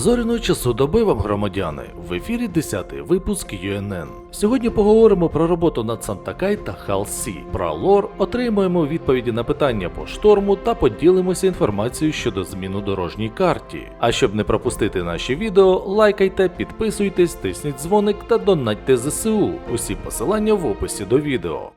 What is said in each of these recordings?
Зоряної часу доби вам, громадяни, в ефірі 10-й випуск UNN. Сьогодні поговоримо про роботу над Сантакай та Халсі. Про лор отримуємо відповіді на питання по шторму та поділимося інформацією щодо змін у дорожній карті. А щоб не пропустити наші відео, лайкайте, підписуйтесь, тисніть дзвоник та донатьте ЗСУ. Усі посилання в описі до відео.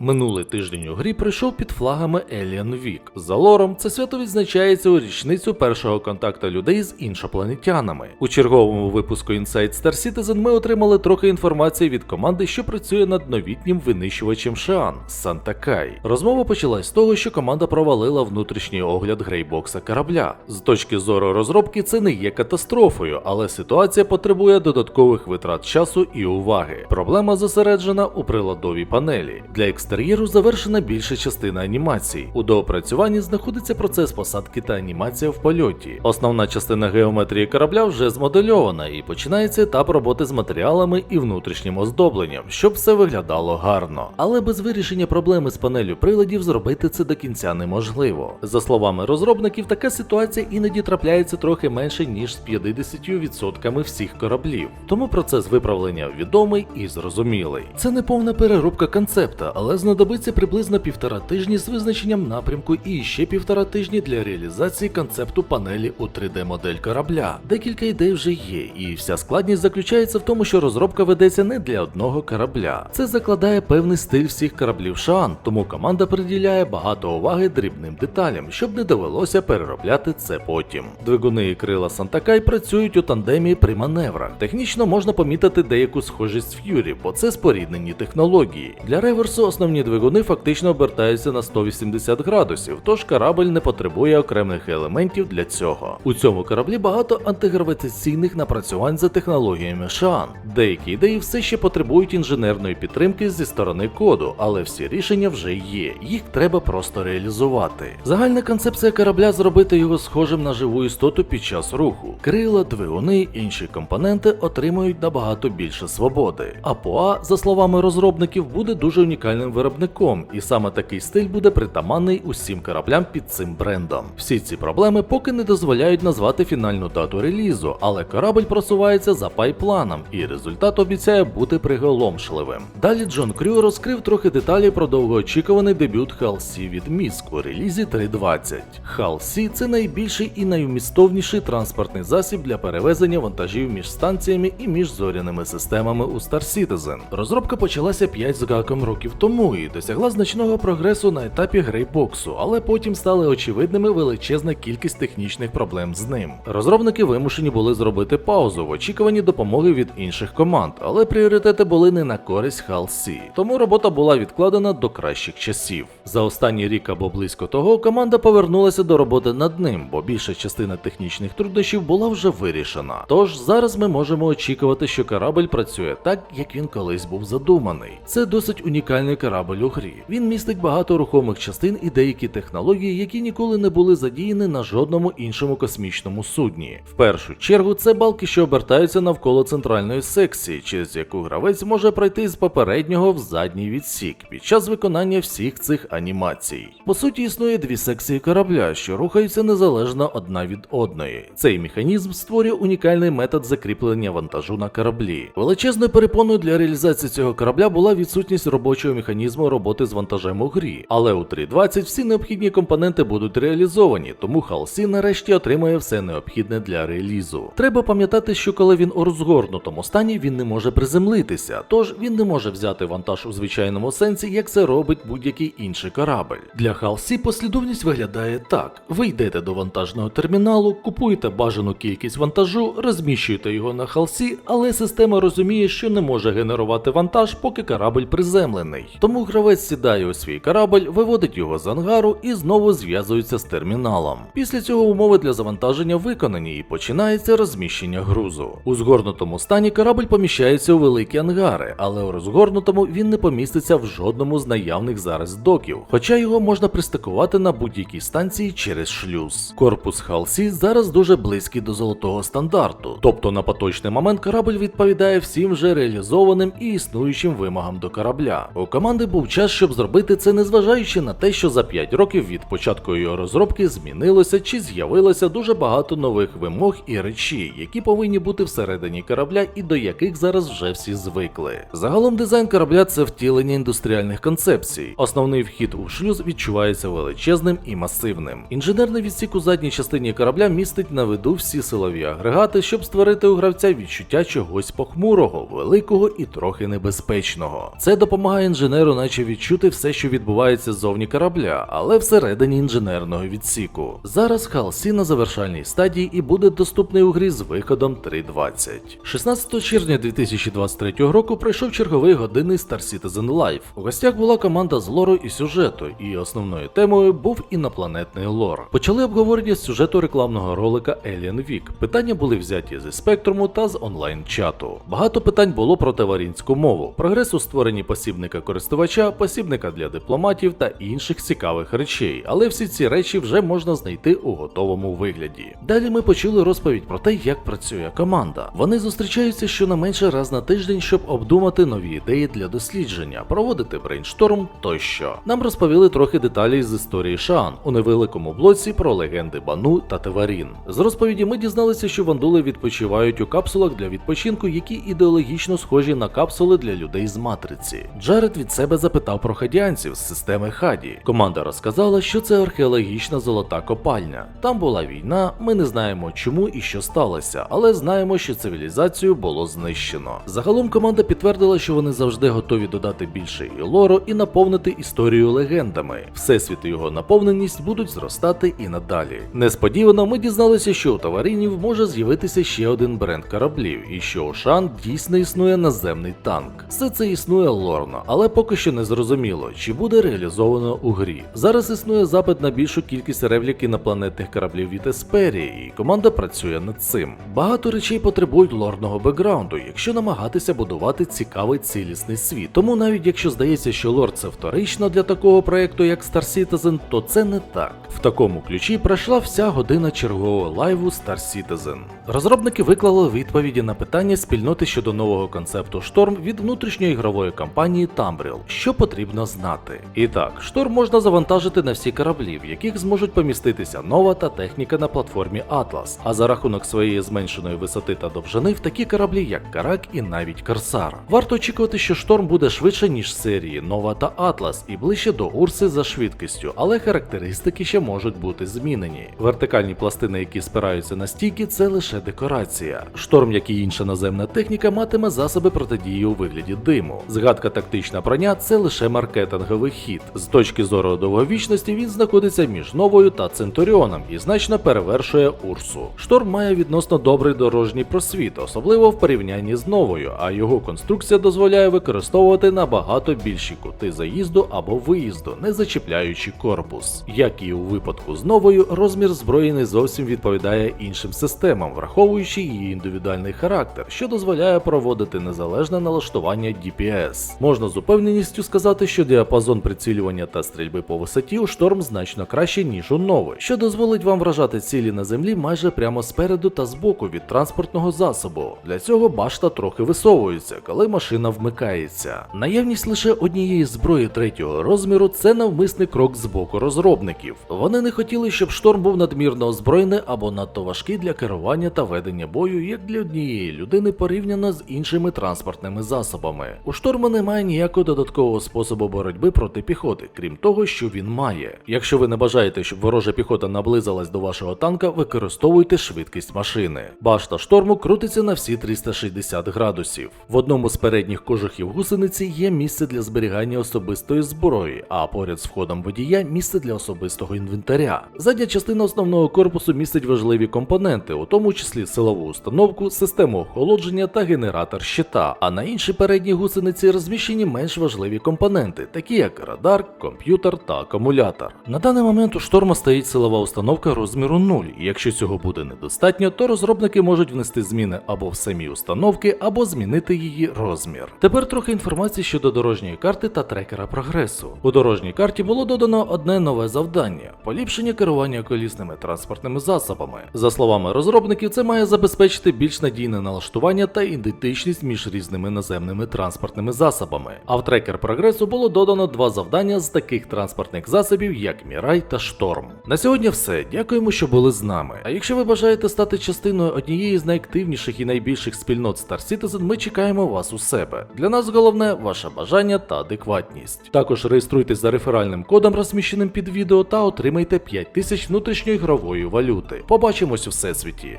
Минулий тиждень у грі прийшов під флагами Alien Week. За лором це свято відзначається у річницю першого контакту людей з іншопланетянами. У черговому випуску Inside Star Citizen ми отримали трохи інформації від команди, що працює над новітнім винищувачем Шиан Санта Кай. Розмова почалась з того, що команда провалила внутрішній огляд грейбокса корабля. З точки зору розробки це не є катастрофою, але ситуація потребує додаткових витрат часу і уваги. Проблема зосереджена у приладовій панелі. Для екстер'єру завершена більша частина анімацій. У доопрацюванні знаходиться процес посадки та анімація в польоті. Основна частина геометрії корабля вже змодельована і починається етап роботи з матеріалами і внутрішнім оздобленням, щоб все виглядало гарно. Але без вирішення проблеми з панелю приладів зробити це до кінця неможливо. За словами розробників, така ситуація іноді трапляється трохи менше ніж з 50% всіх кораблів. Тому процес виправлення відомий і зрозумілий. Це не повна переробка концепта, але знадобиться приблизно півтора тижні з визначенням напрямку і ще півтора тижні для реалізації концепту панелі у 3D-модель корабля. Декілька ідей вже є, і вся складність заключається в тому, що розробка ведеться не для одного корабля. Це закладає певний стиль всіх кораблів Шаан, тому команда приділяє багато уваги дрібним деталям, щоб не довелося переробляти це потім. Двигуни і крила Сантакай працюють у тандемі при маневрах. Технічно можна помітити деяку схожість Ф'юрі, бо це споріднені технології. Для реверсу основні двигуни фактично обертаються на 180 градусів, тож корабль не потребує окремих елементів для цього. У цьому кораблі багато антигравітаційних напрацювань за технологіями Шан. Деякі ідеї все ще потребують інженерної підтримки зі сторони коду, але всі рішення вже є, їх треба просто реалізувати. Загальна концепція корабля зробити його схожим на живу істоту під час руху. Крила, двигуни, інші компоненти отримують набагато більше свободи. А ПОА, за словами розробників, буде дуже унікальним виробником, і саме такий стиль буде притаманний усім кораблям під цим брендом. Всі ці проблеми поки не дозволяють назвати фінальну дату релізу, але корабль просувається за пайпланом, і результат обіцяє бути приголомшливим. Далі Джон Крю розкрив трохи деталі про довгоочікуваний дебют HAL-C від Міск у релізі 3.20. HAL-C – це найбільший і найвмістовніший транспортний засіб для перевезення вантажів між станціями і між зоряними системами у Star Citizen. Розробка почалася 5 з гаком років тому і досягла значного прогресу на етапі грейбоксу, але потім стали очевидними величезна кількість технічних проблем з ним. Розробники вимушені були зробити паузу в очікуванні допомоги від інших команд, але пріоритети були не на користь HAL-C, тому робота була відкладена до кращих часів. За останній рік або близько того команда повернулася до роботи над ним, бо більша частина технічних труднощів була вже вирішена. Тож зараз ми можемо очікувати, що корабль працює так, як він колись був задуманий. Це досить унікальний корабль у грі. Він містить багато рухомих частин і деякі технології, які ніколи не були задіяні на жодному іншому космічному судні. В першу чергу це балки, що обертаються навколо центральної секції, через яку гравець може пройти з попереднього в задній відсік під час виконання всіх цих анімацій. По суті, існує дві секції корабля, що рухаються незалежно одна від одної. Цей механізм створює унікальний метод закріплення вантажу на кораблі. Величезною перепоною для реалізації цього корабля була відсутність робочого механізму роботи з вантажем у грі. Але у 3.20 всі необхідні компоненти будуть реалізовані, тому Халсі нарешті отримає все необхідне для релізу. Треба пам'ятати, що коли він у розгорнутому стані, він не може приземлитися, тож він не може взяти вантаж у звичайному сенсі, як це робить будь-який інший корабль. Для Халсі послідовність виглядає так: ви йдете до вантажного терміналу, купуєте бажану кількість вантажу, розміщуєте його на Халсі, але система розуміє, що не може генерувати вантаж, поки корабль приземлений. Тому Тому гравець сідає у свій корабль, виводить його з ангару і знову зв'язується з терміналом. Після цього умови для завантаження виконані і починається розміщення грузу. У згорнутому стані корабль поміщається у великі ангари, але у розгорнутому він не поміститься в жодному з наявних зараз доків, хоча його можна пристикувати на будь-якій станції через шлюз. Корпус Халсі зараз дуже близький до золотого стандарту, тобто на поточний момент корабль відповідає всім вже реалізованим і існуючим вимогам до корабля. У команди був час, щоб зробити це, незважаючи на те, що за 5 років від початку його розробки змінилося чи з'явилося дуже багато нових вимог і речей, які повинні бути всередині корабля і до яких зараз вже всі звикли. Загалом дизайн корабля це втілення індустріальних концепцій. Основний вхід у шлюз відчувається величезним і масивним. Інженерний відсік у задній частині корабля містить на виду всі силові агрегати, щоб створити у гравця відчуття чогось похмурого, великого і трохи небезпечного. Це допомагає інженеру, наче відчути все, що відбувається ззовні корабля, але всередині інженерного відсіку. Зараз Халсі на завершальній стадії і буде доступний у грі з виходом 3.20. 16 червня 2023 року пройшов черговий годинний Star Citizen Live. У гостях була команда з лору і сюжету, і основною темою був інопланетний лор. Почали обговорення з сюжету рекламного ролика Alien Week. Питання були взяті зі спектруму та з онлайн-чату. Багато питань було про таварінську мову, прогрес у створенні посібника користувача, посібника для дипломатів та інших цікавих речей, але всі ці речі вже можна знайти у готовому вигляді. Далі ми почули розповідь про те, як працює команда. Вони зустрічаються щонайменше раз на тиждень, щоб обдумати нові ідеї для дослідження, проводити брейншторм тощо. Нам розповіли трохи деталей з історії Шан у невеликому блоці про легенди Бану та Теварін. З розповіді ми дізналися, що вандули відпочивають у капсулах для відпочинку, які ідеологічно схожі на капсули для людей з матриці. Джаред від себе запитав про хадіанців з системи Хаді. Команда розказала, що це археологічна золота копальня. Там була війна, ми не знаємо чому і що сталося, але знаємо, що цивілізацію було знищено. Загалом команда підтвердила, що вони завжди готові додати більше і лору і наповнити історію легендами. Всесвіт і його наповненість будуть зростати і надалі. Несподівано ми дізналися, що у товаринів може з'явитися ще один бренд кораблів, і що у Шан дійсно існує наземний танк. Все це існує лорно, але поки що не зрозуміло, чи буде реалізовано у грі. Зараз існує запит на більшу кількість реплік інопланетних кораблів від Есперії, і команда працює над цим. Багато речей потребують лорного бекграунду, якщо намагатися будувати цікавий цілісний світ. Тому навіть якщо здається, що лор це вторично для такого проекту, як Star Citizen, то це не так. В такому ключі пройшла вся година чергового лайву Star Citizen. Розробники виклали відповіді на питання спільноти щодо нового концепту шторм від внутрішньої ігрової компанії Tambril, що потрібно знати. І так, шторм можна завантажити на всі кораблі, в яких зможуть поміститися нова та техніка на платформі Atlas, а за рахунок своєї зменшеної висоти та довжини в такі кораблі, як Карак і навіть Корсар. Варто очікувати, що шторм буде швидше, ніж серії Нова та Атлас, і ближче до Урси за швидкістю, але характеристики ще можуть бути змінені. Вертикальні пластини, які спираються на стійки, це лише декорація. Шторм, як і інша наземна техніка, матиме засоби протидії у вигляді диму. Згадка тактична броня це лише маркетинговий хід. З точки зору довговічності він знаходиться між новою та Центуріоном і значно перевершує Урсу. Шторм має відносно добрий дорожній просвіт, особливо в порівнянні з новою, а його конструкція дозволяє використовувати набагато більші кути заїзду або виїзду, не зачіпляючи корпус. Як і у випадку з новою, розмір зброї не зовсім відповідає іншим системам, враховуючи її індивідуальний характер, що дозволяє проводити незалежне налаштування DPS. Можна з упевненістю сказати, що діапазон прицілювання та стрільби по висоті у шторм значно краще, ніж у новий, що дозволить вам вражати цілі на землі майже прямо спереду та збоку від транспортного засобу. Для цього башта трохи висовується, коли машина вмикається. Наявність лише однієї зброї третього розміру це навмисний крок з боку розробників. Вони не хотіли, щоб шторм був надмірно озброєний або надто важкий для керування та ведення бою, як для однієї людини порівняно з іншими транспортними засобами. У шторму немає ніякого додаткового способу боротьби проти піхоти, крім того, що він має. Якщо ви не бажаєте, щоб ворожа піхота наблизилась до вашого танка, використовуйте швидкість машини. Башта шторму крутиться на всі 360 градусів. В одному з передніх кожухів гусениці є місце для зберігання особистої зброї, а поряд з входом водія місце для особистого інвентаря. Задня частина основного корпусу містить важливі компоненти, у тому числі силову установку, систему охолодження та генератор щита. А на іншій передній гусениці розміщені менш важливі важливі компоненти, такі як радар, комп'ютер та акумулятор. На даний момент у шторма стоїть силова установка розміру 0, і якщо цього буде недостатньо, то розробники можуть внести зміни або в самі установки, або змінити її розмір. Тепер трохи інформації щодо дорожньої карти та трекера прогресу. У дорожній карті було додано одне нове завдання поліпшення керування колісними транспортними засобами. За словами розробників, це має забезпечити більш надійне налаштування та ідентичність між різними наземними транспортними засобами. А в трекер прогресу було додано два завдання з таких транспортних засобів, як Мірай та Шторм. На сьогодні все. Дякуємо, що були з нами. А якщо ви бажаєте стати частиною однієї з найактивніших і найбільших спільнот Star Citizen, ми чекаємо вас у себе. Для нас головне ваше бажання та адекватність. Також реєструйтесь за реферальним кодом, розміщеним під відео, та отримайте 5000 внутрішньоігрової валюти. Побачимось у всесвіті.